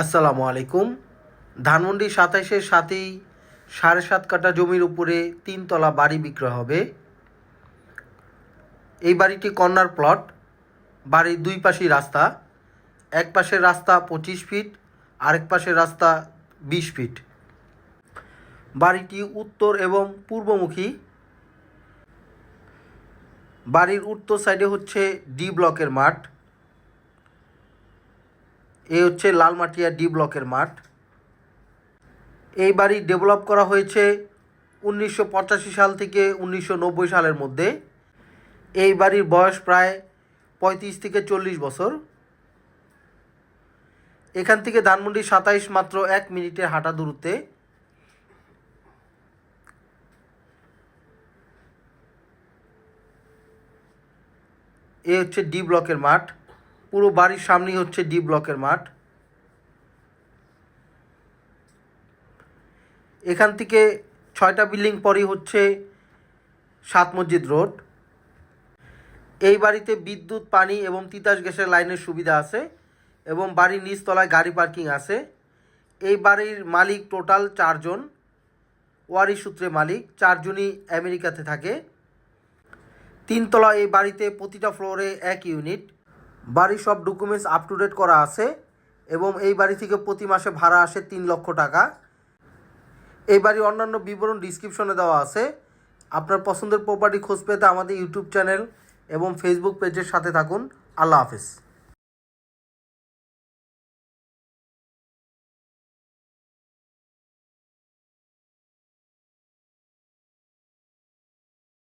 আসসালামু আলাইকুম। ধানমন্ডি সাতাইশের সাথেই সাড়ে সাত কাঠা জমির উপরে তিনতলা বাড়ি বিক্রয় হবে। এই বাড়িটি কর্নার প্লট। বাড়ির দুই পাশেই রাস্তা। এক পাশের রাস্তা পঁচিশ ফিট, আরেক পাশের রাস্তা বিশ ফিট। বাড়িটি উত্তর এবং পূর্বমুখী। বাড়ির উত্তর সাইডে হচ্ছে ডি ব্লকের মাঠ। এই হচ্ছে লালমাটিয়া ডি ব্লকের মাঠ। এই বাড়ি ডেভেলপ করা হয়েছে উনিশশো পঁচাশি সাল থেকে উনিশশো নব্বই সালের মধ্যে। এই বাড়ির বয়স প্রায় পঁয়ত্রিশ থেকে চল্লিশ বছর। এখান থেকে ধানমন্ডি সাতাইশ মাত্র এক মিনিটের হাঁটা দূরত্বে। এ হচ্ছে ডি ব্লকের মাঠ। পুরো বাড়ির সামনেই হচ্ছে ডি ব্লকের মাঠ। এখান থেকে ছয়টা বিল্ডিং পরই হচ্ছে সাত মসজিদ রোড। এই বাড়িতে বিদ্যুৎ, পানি এবং তিতাস গ্যাসের লাইনের সুবিধা আছে এবং বাড়ির নিচতলায় গাড়ি পার্কিং আছে। এই বাড়ির মালিক টোটাল চারজন, ওয়ারি সূত্রে মালিক, চারজনই আমেরিকাতে থাকে। তিনতলা এই বাড়িতে প্রতিটা ফ্লোরে এক ইউনিট। বাড়ির সব ডকুমেন্টস আপ টু ডেট করা আছে এবং এই বাড়ি থেকে প্রতি মাসে ভাড়া আসে তিন লক্ষ টাকা। এই বাড়ির অন্যান্য বিবরণ ডিসক্রিপশনে দেওয়া আছে। আপনার পছন্দের প্রপার্টি খোঁজ পেতে আমাদের ইউটিউব চ্যানেল এবং ফেসবুক পেজের সাথে থাকুন। আল্লাহ হাফেজ।